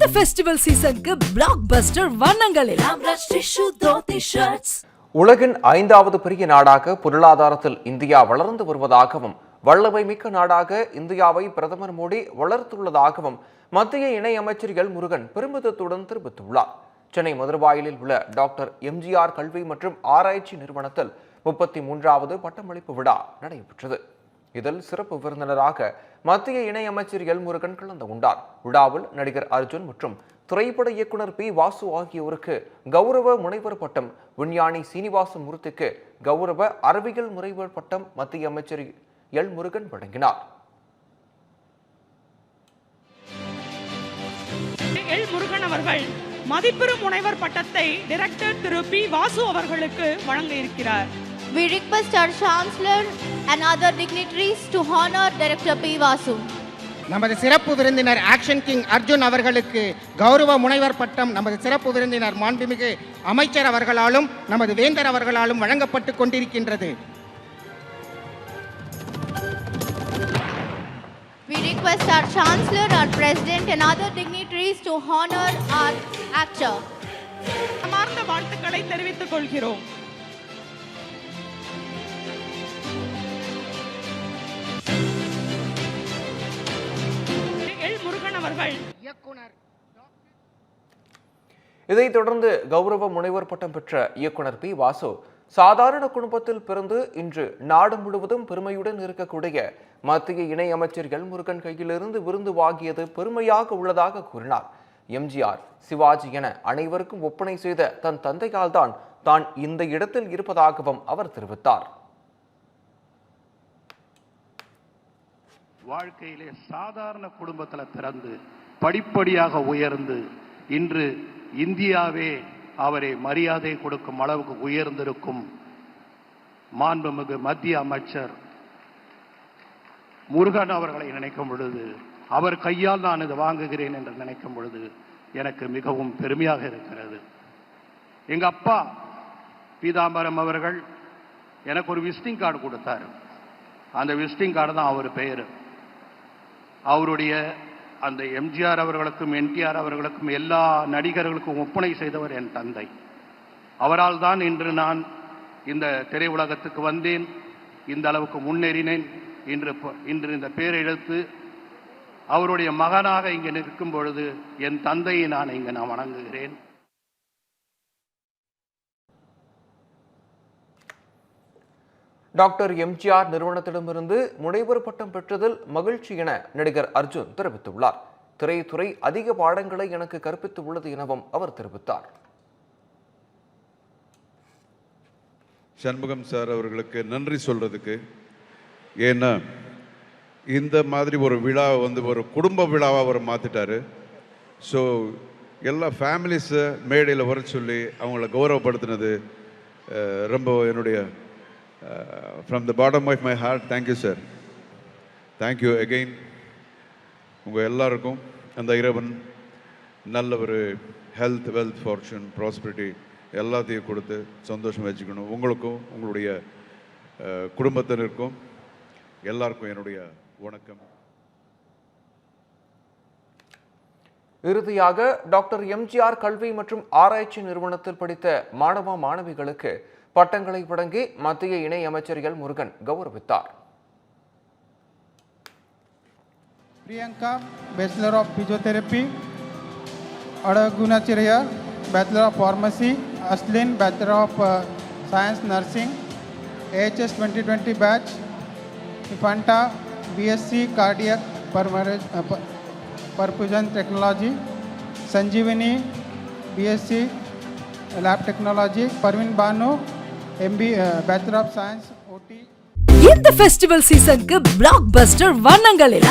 இந்த ஃபெஸ்டிவல் சீசனுக்கு blockbuster வண்ணங்களில் உலகின் ஐந்தாவது பெரிய நாடாக பொருளாதாரத்தில் இந்தியா வளர்ந்து வருவதாகவும் வல்லமை மிக்க நாடாக இந்தியாவை பிரதமர் மோடி வளர்த்துள்ளதாகவும் மத்திய இணையமைச்சர் எல் முருகன் பெருமிதத்துடன் தெரிவித்துள்ளார். சென்னை மதுரவாயிலில் உள்ள டாக்டர் எம்ஜிஆர் கல்வி மற்றும் ஆராய்ச்சி நிறுவனத்தில் முப்பத்தி மூன்றாவது பட்டமளிப்பு விழா நடைபெற்றது. இதில் சிறப்பு விருந்தினராக மத்திய இணையமைச்சர் எல் முருகன் கலந்து கொண்டார். விழாவில் நடிகர் அர்ஜுன் மற்றும் திரைப்பட இயக்குனர் பி வாசு ஆகியோருக்கு கௌரவ முனைவர் பட்டம் விஞ்ஞானி சீனிவாச மூர்த்திக்கு கௌரவ அறிவியல் முனைவர் பட்டம் மத்திய அமைச்சர் எல் முருகன் வழங்கினார். எல் முருகன் அவர்கள் மதிப்பெறும் முனைவர் பட்டத்தை டைரக்டர் திரு பி வாசு அவர்களுக்கு வழங்க இருக்கிறார். We request our Chancellor and other dignitaries to honor Director P. Vasu. நமது சிறப்பு விருந்தினர் ஆக்ஷன் கிங் அர்ஜுன் அவர்களுக்கு கௌரவ முனைவர் பட்டம் நமது சிறப்பு விருந்தினர் மாண்புமிகு அமைச்சர் அவர்களாலும் நமது வேந்தர் அவர்களாலும் வழங்கப்பட்டு கொண்டிருக்கின்றது We request our Chancellor, our President, and other dignitaries to honor our actor. வாழ்த்துக்களை தெரிவித்துக் கொள்கிறோம் இயக்குனர் இதைத் தொடர்ந்து கௌரவ முனைவர் பட்டம் பெற்ற இயக்குனர் பி. வாசு சாதாரண குடும்பத்தில் பிறந்து இன்று நாடு முழுவதும் பெருமையுடன் இருக்கக்கூடிய மத்திய இணையமைச்சர் எல். முருகன் கையிலிருந்து விருந்து வாங்கியது பெருமையாக உள்ளதாக கூறினார். எம்ஜிஆர் சிவாஜி என அனைவருக்கும் ஒப்பனை செய்த தன் தந்தையால் தான் தான் இந்த இடத்தில் இருப்பதாகவும் அவர் தெரிவித்தார். வாழ்க்கையிலே சாதாரண குடும்பத்தில் பிறந்து படிப்படியாக உயர்ந்து இன்று இந்தியாவே அவரை மரியாதை கொடுக்கும் அளவுக்கு உயர்ந்திருக்கும் மாண்புமிகு மத்திய அமைச்சர் முருகன் அவர்களை நினைக்கும் பொழுது அவர் கையால் நான் இது வாங்குகிறேன் என்று நினைக்கும் பொழுது எனக்கு மிகவும் பெருமையாக இருக்கிறது. எங்க அப்பா பீதாம்பரம் அவர்கள் எனக்கு ஒரு விசிட்டிங் கார்டு கொடுத்தாரு. அந்த விசிட்டிங் கார்டு தான் அவர் பெயர் அவருடைய அந்த எம்ஜிஆர் அவர்களுக்கும் என்டிஆர் அவர்களுக்கும் எல்லா நடிகர்களுக்கும் ஒப்பனை செய்தவர் என் தந்தை. அவரால் தான் இன்று நான் இந்த திரையுலகத்துக்கு வந்தேன் இந்த அளவுக்கு முன்னேறினேன் இன்று இன்று இந்த பேரெழுத்து அவருடைய மகனாக இங்கே நிற்கும் பொழுது என் தந்தையை நான் இங்கே நான் வணங்குகிறேன். டாக்டர் எம்ஜிஆர் நிறுவனத்திடமிருந்து முனைவர் பட்டம் பெற்றதில் மகிழ்ச்சி என நடிகர் அர்ஜுன் தெரிவித்துள்ளார். திரைத்துறை அதிக பாடங்களை எனக்கு கற்பித்து உள்ளது எனவும் அவர் தெரிவித்தார். சண்முகம் சார் அவர்களுக்கு நன்றி சொல்றதுக்கு. ஏன்னா இந்த மாதிரி ஒரு விழாவை வந்து ஒரு குடும்ப விழாவாக அவர் மாற்றிட்டாரு ஸோ எல்லா ஃபேமிலிஸை மேடையில் வர சொல்லி அவங்கள கௌரவப்படுத்தினது ரொம்ப என்னுடைய from the bottom of my heart thank you sir thank you again உங்கள் எல்லாருக்கும் அந்த இறைவன் நல்ல ஒரு ஹெல்த் வெல்த் ஃபார்ச்சூன் ப்ராஸ்பரிட்டி எல்லாத்தையும் கொடுத்து சந்தோஷம் வச்சுக்கணும். உங்களுக்கும் உங்களுடைய uh, குடும்பத்தினருக்கும் எல்லாருக்கும் என்னுடைய வணக்கம். இறுதியாக டாக்டர் எம்ஜிஆர் கல்வி மற்றும் ஆராய்ச்சி நிறுவனத்தில் படித்த மாணவ மாணவிகளுக்கு பட்டங்களை வழங்கி மத்திய இணை அமைச்சர் எல் முருகன் கௌரவித்தார் Priyanka, Bachelor of Physiotherapy. Adagunachiraya, Bachelor of Pharmacy. Aslin, Bachelor of uh, Science Nursing. AHS 2020 batch. Ifanta, BSc Cardiac Permarage, uh, per- Perfusion Technology. Sanjeevani, BSc Lab Technology. Parvin Banu, MB, uh, Bachelor of Science, OT. இந்த festival சீசனுக்கு blockbuster வண்ணங்களில்